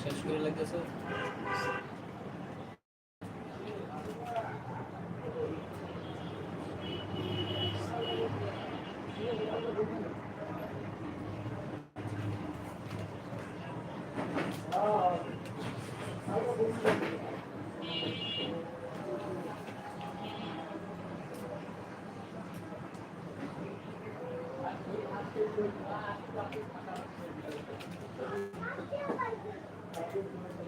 শেষ করে লেগেছে Thank you.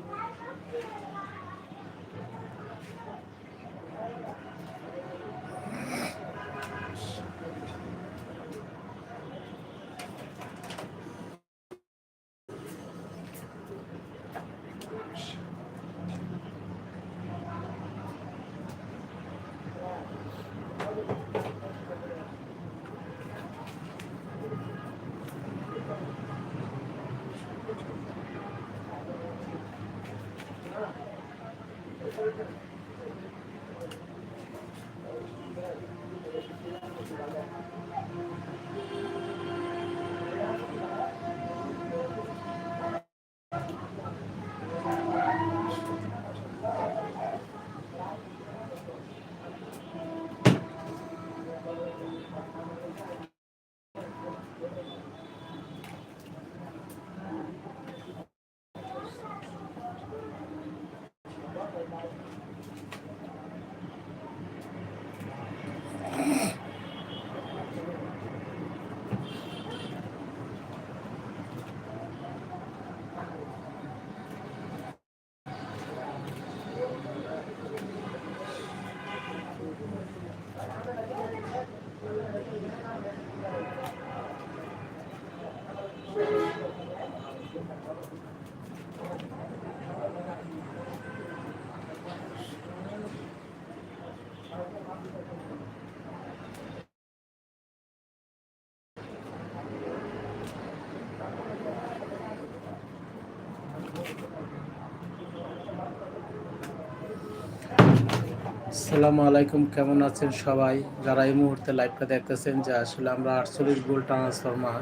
আসসালামু আলাইকুম, কেমন আছেন সবাই? যারা এই মুহূর্তে লাইভটা দেখতেছেন যে আসলে আমরা আটচল্লিশ ভোল্ট ট্রান্সফরমার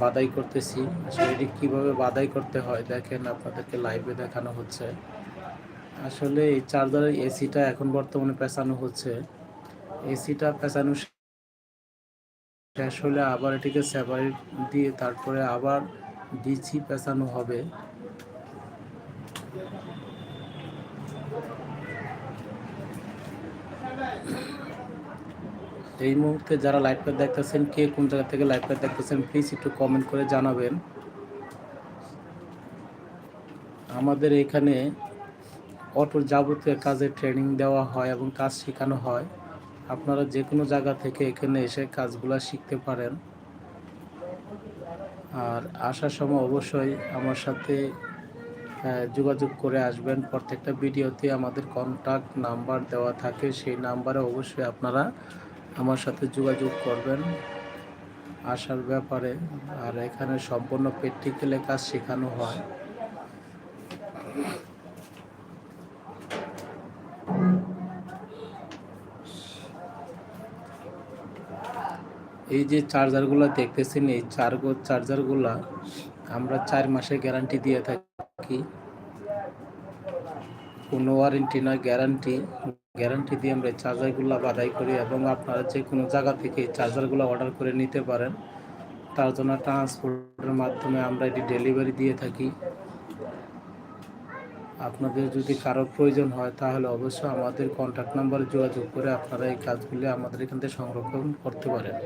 বাদাই করতেছি, আসলে এটি কীভাবে বাদাই করতে হয় দেখেন আপনাদেরকে লাইভে দেখানো হচ্ছে। আসলে এই চার্জারের এসিটা এখন বর্তমানে পেঁচানো হচ্ছে। এসিটা পেঁচানো শেষ হলে আবার এটিকে সেপারেট দিয়ে তারপরে আবার ডিসি পেঁচানো হবে। এই মুহূর্তে যারা লাইভ লাইভটা দেখতেছেন, কে কোন জায়গা থেকে লাইভ লাইভটা দেখতেছেন প্লিজ একটু কমেন্ট করে জানাবেন। আমাদের এখানে অটোর যাবতীয় কাজে ট্রেনিং দেওয়া হয় এবং কাজ শেখানো হয়। আপনারা যে কোনো জায়গা থেকে এখানে এসে কাজগুলো শিখতে পারেন। আর আসার সময় অবশ্যই আমার সাথে যোগাযোগ করে আসবেন। প্রত্যেকটা ভিডিওতে আমাদের কন্টাক্ট নাম্বার দেওয়া থাকে। সেই নাম্বারে অবশ্যই আপনারা আমার সাথে যোগাযোগ করবেন। আসার ব্যাপারে আর এখানে সম্পূর্ণ প্র্যাকটিক্যালে কাজ শেখানো হয়। এই যে চার্জারগুলো দেখতেছেন, এই চার চার্জারগুলা আমরা চার মাসের গ্যারান্টি দিয়ে থাকি। কোনো ওয়ারেন্টি নয় গ্যারান্টি গ্যারান্টি দিয়ে আমরা চার্জারগুলো বাদাই করি এবং আপনারা যে কোনো জায়গা থেকে চার্জারগুলো অর্ডার করে নিতে পারেন। তার জন্য ট্রান্সপোর্টের মাধ্যমে আমরা এটি ডেলিভারি দিয়ে থাকি। আপনাদের যদি কারও প্রয়োজন হয়, তাহলে অবশ্যই আমাদের কন্ট্যাক্ট নাম্বারে যোগাযোগ করে আপনারা এই কাজগুলি আমাদের এখান থেকে সংরক্ষণ করতে পারেন।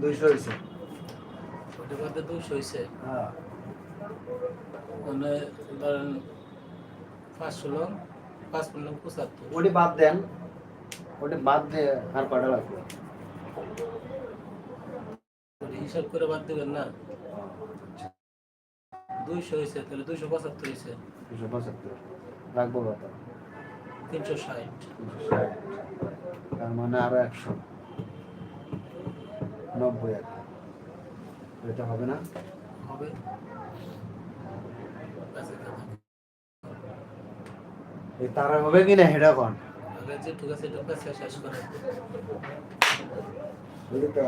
দুইশো হয়েছে দুশো হয়েছে হ্যাঁ। মানে ধরেন পাঁচশো লং পাঁচ লং পঁচাত্তর। ওটি বাদ দেন। ওটি বাদ দিয়ে আর কটা লাগবে হিসাব করে বাদ দেবেন না? দুইশো হয়েছে তাহলে দুইশো পঁচাত্তর হয়েছে। দুশো পঁচাত্তর। লাগবো কত? তিনশো ষাট। তার মানে আরও একশো। নব্বই আর এটা হবে না? হবে। কাছে। তারা হবে কি না হেডা কন? আগে যে ঠিক আছে কাছে শেষ করে। বুঝলি তো?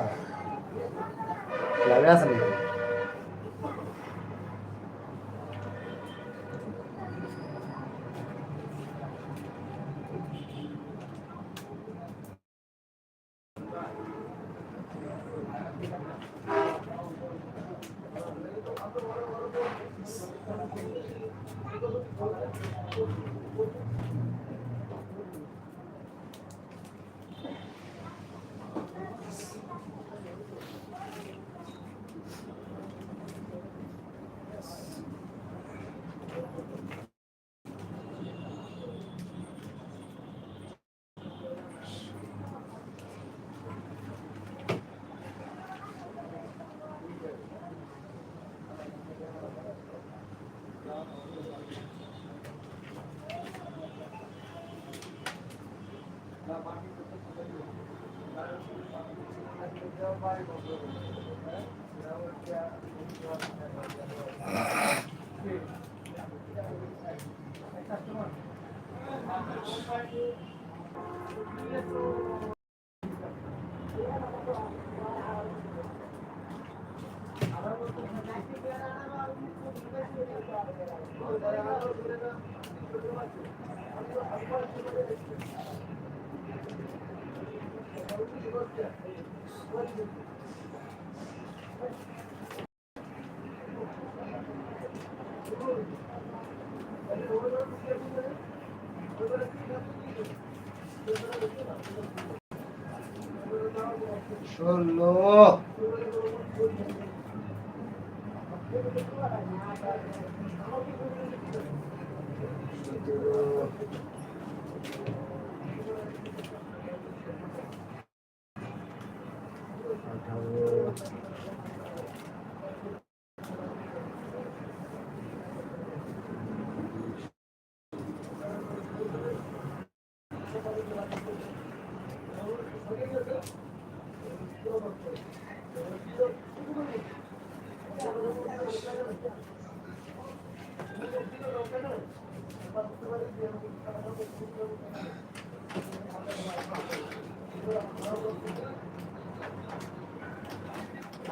আছে নাকি ষোলো।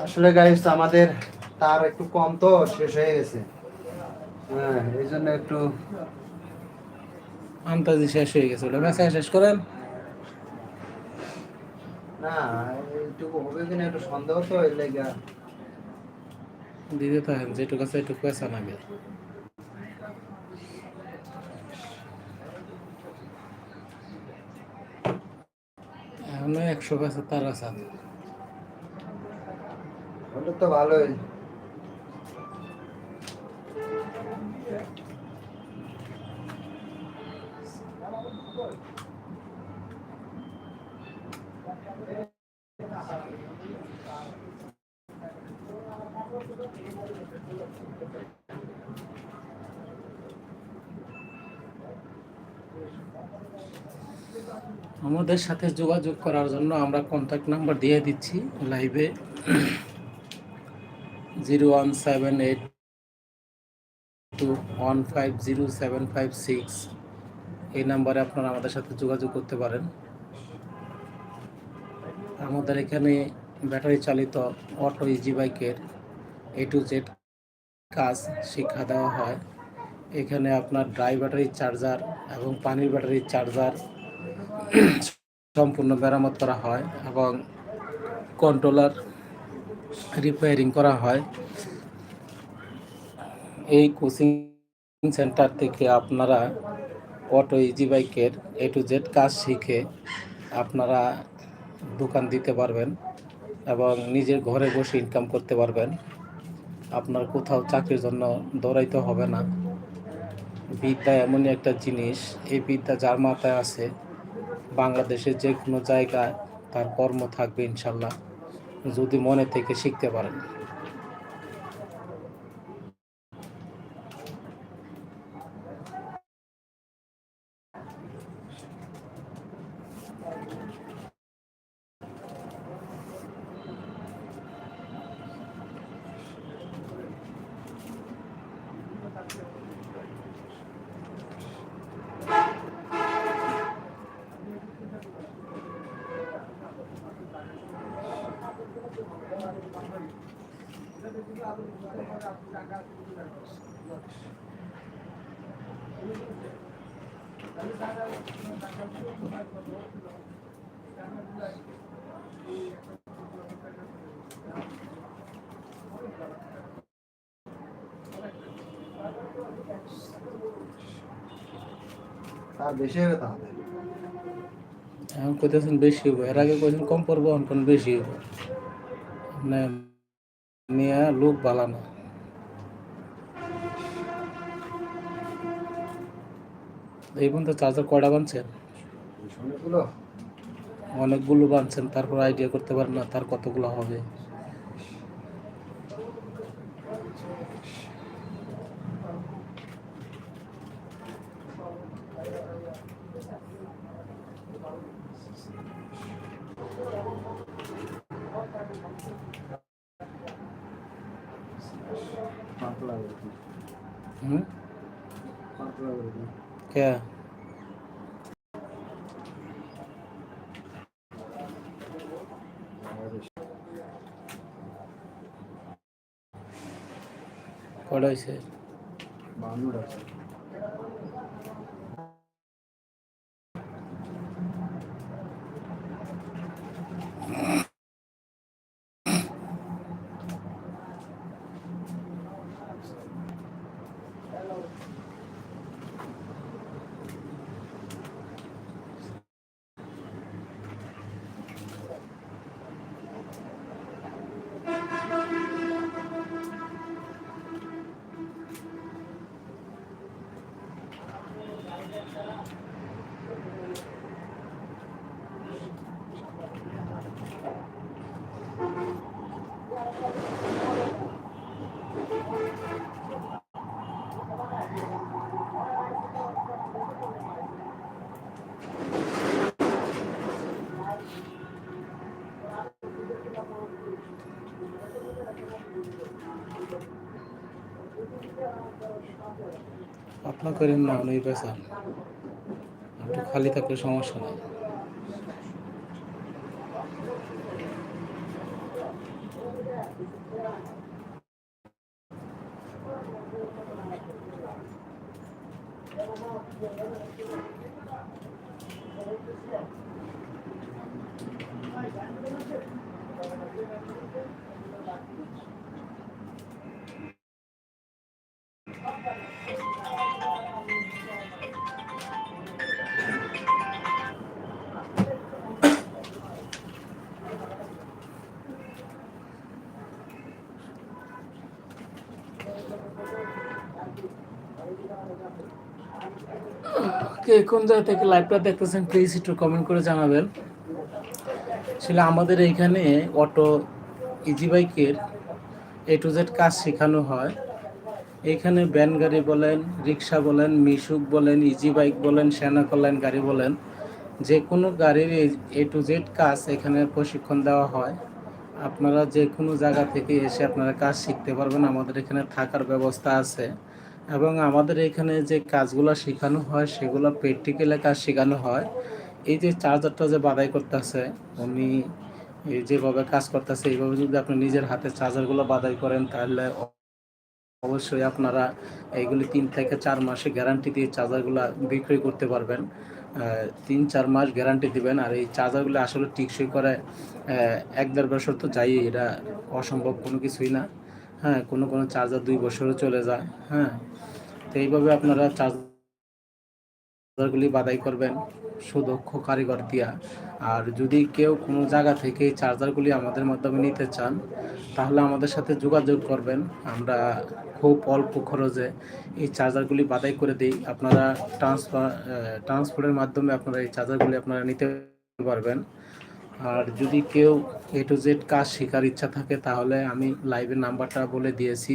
আসলে গাইস আমাদের তার একটু কম তো শেষ হয়ে গেছে। হ্যাঁ এই জন্য একটু আন্তাজি শেষ হয়ে গেছে ওটা কাছে শেষ করেন। না এইটুকু হবে কিনা একটু সন্দেহ তো এর লেগা। দিতে থাকেন যেটুকু আছে একটু পয়সা নাগে এখনও একশো কাছে তার আছে। ওটা তো আমাদের সাথে যোগাযোগ করার জন্য আমরা কন্ট্যাক্ট নাম্বার দিয়ে দিচ্ছি লাইভে zero one seven eight two one five zero seven five six. এই নাম্বারে আপনারা আমাদের সাথে যোগাযোগ করতে পারেন। আমাদের এখানে ব্যাটারি চালিত অটো ইজি বাইকের এ টু জেড কাজ শিক্ষা দেওয়া হয়। এখানে আপনার ড্রাই ব্যাটারির চার্জার এবং পানির ব্যাটারির চার্জার সম্পূর্ণ মেরামত করা হয় এবং কন্ট্রোলার রিপেয়ারিং করা হয়। এই কোচিং সেন্টার থেকে আপনারা অটো ইজি বাইকের এ টু জেড কাজ শিখে আপনারা দোকান দিতে পারবেন এবং নিজের ঘরে বসে ইনকাম করতে পারবেন। আপনার কোথাও চাকরির জন্য দৌড়াইতে হবে না। বিদ্যা এমনই একটা জিনিস, এই বিদ্যা যার মাথায় আছে, বাংলাদেশের যে কোনো জায়গায় তার কর্ম থাকবে ইনশাল্লাহ। যদি মনে থেকে শিখতে পারেন। তার বেশি হবে তাহলে এখন কইতেছেন বেশি হইব এর আগে কইছেন কম পড়ব এখন বেশি হইব মানে নিয়ে লোক বালানো। এই পর্যন্ত চার্জার কয়টা বানছেন? অনেকগুলো বানছেন তারপর আইডিয়া করতে পারেন না তার কতগুলো হবে পাতলা করে দিই। হুম পাতলা করে দিই। কে কয়টা হয়েছে বাহান্নটা আপনার করেন না নেই পয়সা একটু খালি থাকলে সমস্যা নেই। কে কোন জায়গা থেকে লাইভটা দেখতেছেন প্লিজ একটু কমেন্ট করে জানাবেন। আসলে আমাদের এইখানে অটো ইজি বাইকের এ টু জেড কাজ শেখানো হয়। এখানে ভ্যান গাড়ি বলেন রিক্সা বলেন, মিশুক বলেন ইজি বাইক বলেন, সেনা কল্যাণ গাড়ি বলেন, যে কোনো গাড়ির এ টু জেড কাজ এখানে প্রশিক্ষণ দেওয়া হয়। আপনারা যে কোনো জায়গা থেকে এসে আপনারা কাজ শিখতে পারবেন। আমাদের এখানে থাকার ব্যবস্থা আছে। এবং আমাদের এখানে যে কাজগুলো শেখানো হয়, সেগুলো প্র্যাকটিক্যালে কাজ শেখানো হয়। এই যে চার্জারটা যে বাদাই করতেছে, উনি যেভাবে কাজ করতেছে, এইভাবে যদি আপনি নিজের হাতে চার্জারগুলো বাদাই করেন, তাহলে অবশ্যই আপনারা এইগুলি তিন থেকে চার মাসে গ্যারান্টি দিয়ে চার্জারগুলো বিক্রি করতে পারবেন। তিন চার মাস গ্যারান্টি দিবেন। আর এই চার্জারগুলো আসলে টিকসই করে এক দেড় বছর তো যাই এটা অসম্ভব কোনো কিছুই না। হ্যাঁ কোনো কোনো চার্জার দুই বছরও চলে যায় হ্যাঁ। তো এইভাবে আপনারা চার্জারগুলি বাদাই করবেন, সুদক্ষ কারিগর দিয়া। আর যদি কেউ কোনো জায়গা থেকে এই চার্জারগুলি আমাদের মাধ্যমে নিতে চান, তাহলে আমাদের সাথে যোগাযোগ করবেন। আমরা খুব অল্প খরচে এই চার্জারগুলি বাদাই করে দিই। আপনারা ট্রান্সফার ট্রান্সপোর্টের মাধ্যমে আপনারা এই চার্জারগুলি আপনারা নিতে পারবেন। আর যদি কেউ এ টু জেড কাজ শেখার ইচ্ছা থাকে, তাহলে আমি লাইভের নাম্বারটা বলে দিয়েছি।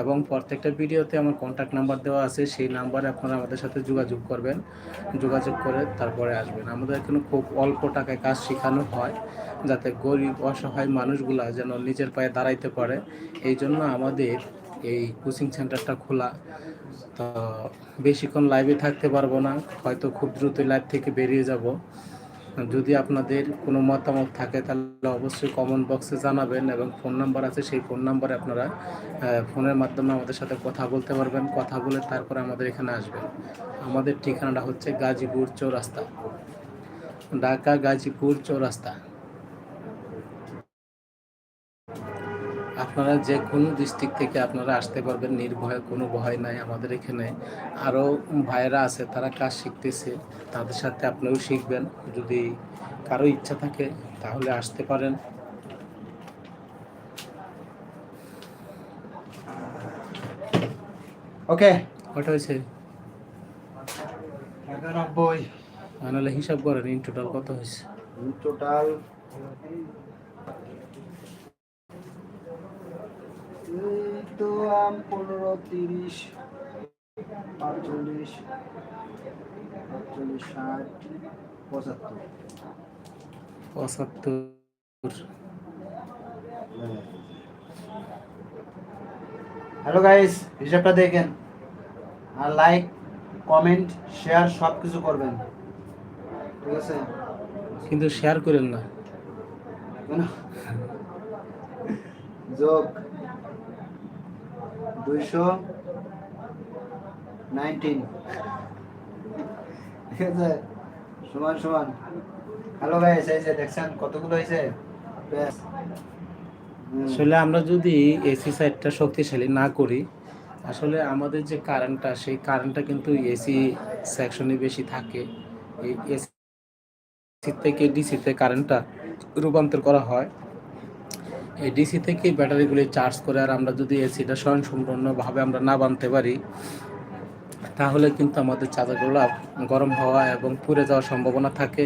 এবং প্রত্যেকটা ভিডিওতে আমার কন্ট্যাক্ট নাম্বার দেওয়া আছে, সেই নাম্বারে আপনারা আমাদের সাথে যোগাযোগ করবেন। যোগাযোগ করে তারপরে আসবেন। আমাদের এখানে খুব অল্প টাকায় কাজ শেখানো হয়, যাতে গরিব, অসহায় মানুষগুলা যেন নিজের পায়ে দাঁড়াইতে পারে। এই জন্য আমাদের এই কোচিং সেন্টারটা খোলা। তো বেশিক্ষণ লাইভে থাকতে পারব না, হয়তো খুব দ্রুত লাইভ থেকে বেরিয়ে যাব। যদি আপনাদের কোনো মতামত থাকে, তাহলে অবশ্যই কমেন্ট বক্সে জানাবেন এবং ফোন নাম্বার আছে, সেই ফোন নাম্বারে আপনারা ফোনের মাধ্যমে আমাদের সাথে কথা বলতে পারবেন। কথা বলে তারপরে আমাদের এখানে আসবেন। আমাদের ঠিকানাটা হচ্ছে গাজীপুর চৌরাস্তা। ঢাকা গাজীপুর চৌরাস্তা। আপনারা যে কোনো ডিস্ট্রিক্ট থেকে আপনারা আসতে পারবেন নির্ভয়ে কোনো ভয় নাই আমাদের এখানে। আরও ভাইয়েরা আছে তারা কাজ শিখতেছে তাদের সাথে আপনিও শিখবেন। যদি কারও ইচ্ছা থাকে তাহলে আসতে পারেন। ওকে। কটা হয়েছে? একানব্বই হিসাব করেন ইন টোটাল কত হয়েছে? টোটাল আম পনেরো তিরিশ পাঁচচল্লিশ পাঁচচল্লিশ ষাট পঁচাত্তর। পঁচাত্তর। হ্যালো গাইস হিসাবটা দেখেন। আর লাইক কমেন্ট শেয়ার সব কিছু করবেন। ঠিক আছে? কিন্তু শেয়ার করেন না। যোগ দুইশো নাইনটিন। ঠিক সমান সমান। হ্যালো গাইস এই যে দেখছেন কতগুলো হয়েছে? ব্যাস। আসলে আমরা যদি এসি সাইডটা শক্তিশালী না করি, আসলে আমাদের যে কারেন্টটা সেই কারেন্টটা কিন্তু এসি সেকশনে বেশি থাকে। এই এসি থেকে ডিসিতে কারেন্টটা রূপান্তর করা হয়। এই ডিসি থেকে ব্যাটারিগুলি চার্জ করে আর আমরা যদি এসিটা স্বয়ংসম্পূর্ণভাবে আমরা না বানতে পারি, তাহলে কিন্তু আমাদের চার্জারগুলো গরম হওয়া এবং পুড়ে যাওয়ার সম্ভাবনা থাকে।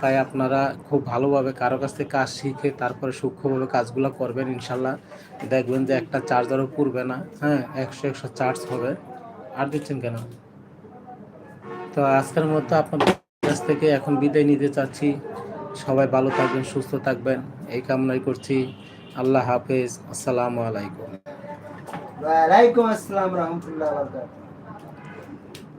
তাই আপনারা খুব ভালোভাবে কারও কাছ থেকে কাজ শিখে তারপরে সূক্ষ্মভাবে কাজগুলো করবেন ইনশাল্লাহ। দেখবেন যে একটা চার্জারও পুড়বে না হ্যাঁ একশো একশো চার্জ হবে। আর দিচ্ছেন কেন? তো আজকের মতো আপনাদের কাছ থেকে এখন বিদায় নিতে চাচ্ছি। সবাই ভালো থাকবেন, সুস্থ থাকবেন। এই কামনাই করছি। আল্লাহ হাফেজ। আসসালামু আলাইকুম। ওয়ালাইকুম আসসালাম রহমতুল্লাহ বরকাত